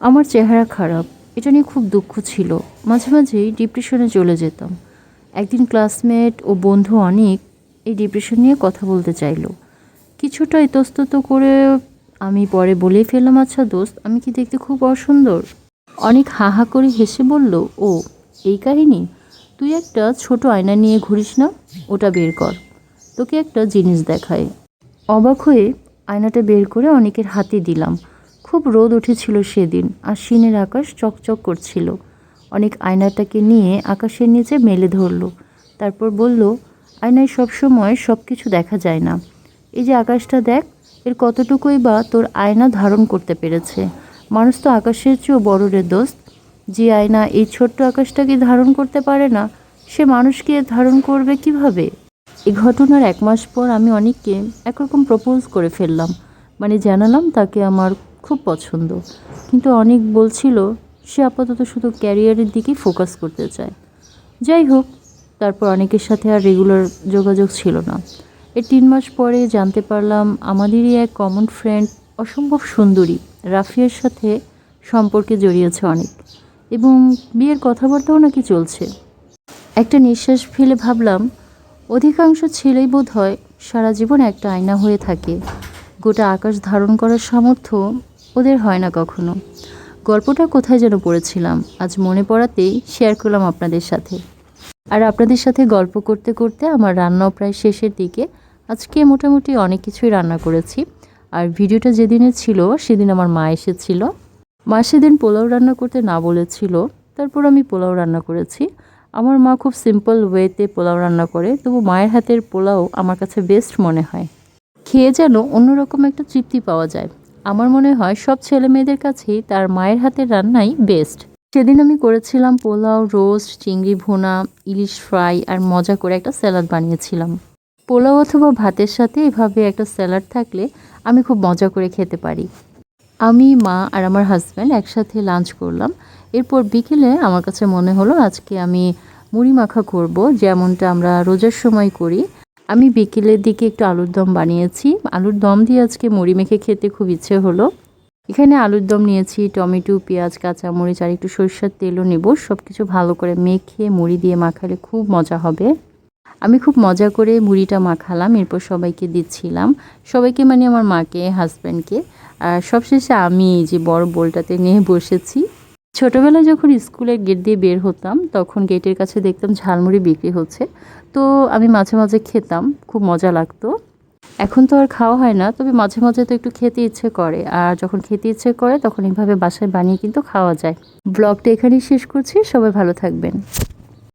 আমার চেহারা খারাপ। এটা নিয়ে খুব দুঃখ ছিল। মাঝে মাঝেই ডিপ্রেশনে চলে যেতাম। একদিন ক্লাসমেট ও বন্ধু অনেক এই ডিপ্রেশন নিয়ে কথা বলতে চাইলো। কিছুটা ইতস্তত করে আমি পরে বলেই ফেললাম আচ্ছা দোস্ত, আমি কি দেখতে খুব অসুন্দর? অনেক হা হা করে হেসে বলল, ও, এই কাহিনী? তুই একটা ছোট আয়না নিয়ে ঘুরিস না? ওটা বের কর। তোকে একটা জিনিস দেখায় অবাক হয়ে আয়নাটা বের করে অনেকের হাতে দিলাম। খুব রোদ উঠেছিল সেদিন আর সিনের আকাশ চকচক করছিল। অনেক আয়নাটাকে নিয়ে আকাশের নিচে মেলে ধরলো। তারপর বলল, আয়নায় সবসময় সব কিছু দেখা যায় না। এই যে আকাশটা দেখ, এর কতটুকুই বা তোর আয়না ধারণ করতে পেরেছে। মানুষ তো আকাশের চেয়েও বড় রে দোস্ত। যে আয়না এই ছোট্ট আকাশটাকে ধারণ করতে পারে না, সে মানুষকে ধারণ করবে কীভাবে? এই ঘটনার এক মাস পর আমি অনেককে একরকম প্রপোজ করে ফেললাম। মানে জানালাম তাকে আমার খুব পছন্দ। কিন্তু অনেক বলছিল, সে আপাতত শুধু ক্যারিয়ারের দিকেই ফোকাস করতে চায়। যাই হোক, তারপর অনেকের সাথে আর রেগুলার যোগাযোগ ছিল না। এর তিন মাস পরে জানতে পারলাম, আমাদেরই এক কমন ফ্রেন্ড অসম্ভব সুন্দরী, রাফিয়ার সাথে সম্পর্কে জড়িয়েছে অনেক। এবং বিয়ের কথাবার্তাও নাকি চলছে। একটা নিঃশ্বাস ফেলে ভাবলাম, অধিকাংশ ছেলেই বোধ হয় সারা জীবন একটা আয়না হয়ে থাকে। গোটা আকাশ ধারণ করার সামর্থ্য ওদের হয় না কখনো। গল্পটা কোথায় যেন পড়েছিলাম, আজ মনে পড়াতেই শেয়ার করলাম আপনাদের সাথে। আর আপনাদের সাথে গল্প করতে করতে আমার রান্নাও প্রায় শেষের দিকে। আজকে মোটামুটি অনেক কিছুই রান্না করেছি। আর ভিডিওটা যেদিনে ছিল, সেদিন আমার মা এসেছিল। মা সেদিন পোলাও রান্না করতে না বলেছিল, তারপর আমি পোলাও রান্না করেছি। আমার মা খুব সিম্পল ওয়েতে পোলাও রান্না করে, তবু মায়ের হাতের পোলাও আমার কাছে বেস্ট মনে হয়। খেয়ে যেন অন্যরকম একটা তৃপ্তি পাওয়া যায়। আমার মনে হয় সব ছেলে মেয়েদের কাছেই তার মায়ের হাতের রান্নাই বেস্ট সেদিন আমি করেছিলাম পোলাও রোস্ট চিংড়ি ভুনা, ইলিশ ফ্রাই আর মজা করে একটা স্যালাড বানিয়েছিলাম। পোলাও অথবা ভাতের সাথে এভাবে একটা স্যালাড থাকলে আমি খুব মজা করে খেতে পারি। আমি, মা আর আমার হাজব্যান্ড একসাথে লাঞ্চ করলাম। এরপর বিকেলে আমার কাছে মনে হলো আজকে আমি মুড়ি মাখা করব, যেমনটা আমরা রোজার সময় করি। আমি বিকেলের দিকে একটু আলুর দম বানিয়েছি। আলুর দম দিয়ে আজকে মুড়ি মেখে খেতে খুব ইচ্ছে হলো। এখানে আলুর দম নিয়েছি, টমেটো, পেঁয়াজ, কাঁচামরিচ আর একটু সরষের তেলও নেব। সব কিছু ভালো করে মেখে মুড়ি দিয়ে মাখালে খুব মজা হবে। আমি খুব মজা করে মুড়িটা মাখালাম, এরপর সবাইকে দিচ্ছিলাম। সবাইকে মানে আমার মাকে হাজব্যান্ডকে আর সবশেষে আমি যে বড় বোলটাতে নিয়ে বসেছি। ছোটোবেলায় যখন স্কুলের গেট দিয়ে বের হতাম, তখন গেটের কাছে দেখতাম ঝালমুড়ি বিক্রি হচ্ছে। তো আমি মাঝে মাঝে খেতাম, খুব মজা লাগতো। এখন তো আর খাওয়া হয় না, তবে মাঝে মাঝে তো একটু খেতে ইচ্ছে করে। আর যখন খেতে ইচ্ছে করে, তখন এইভাবে বাসায় বানিয়ে কিন্তু খাওয়া যায়। ব্লগটা এখানেই শেষ করছি, সবাই ভালো থাকবেন।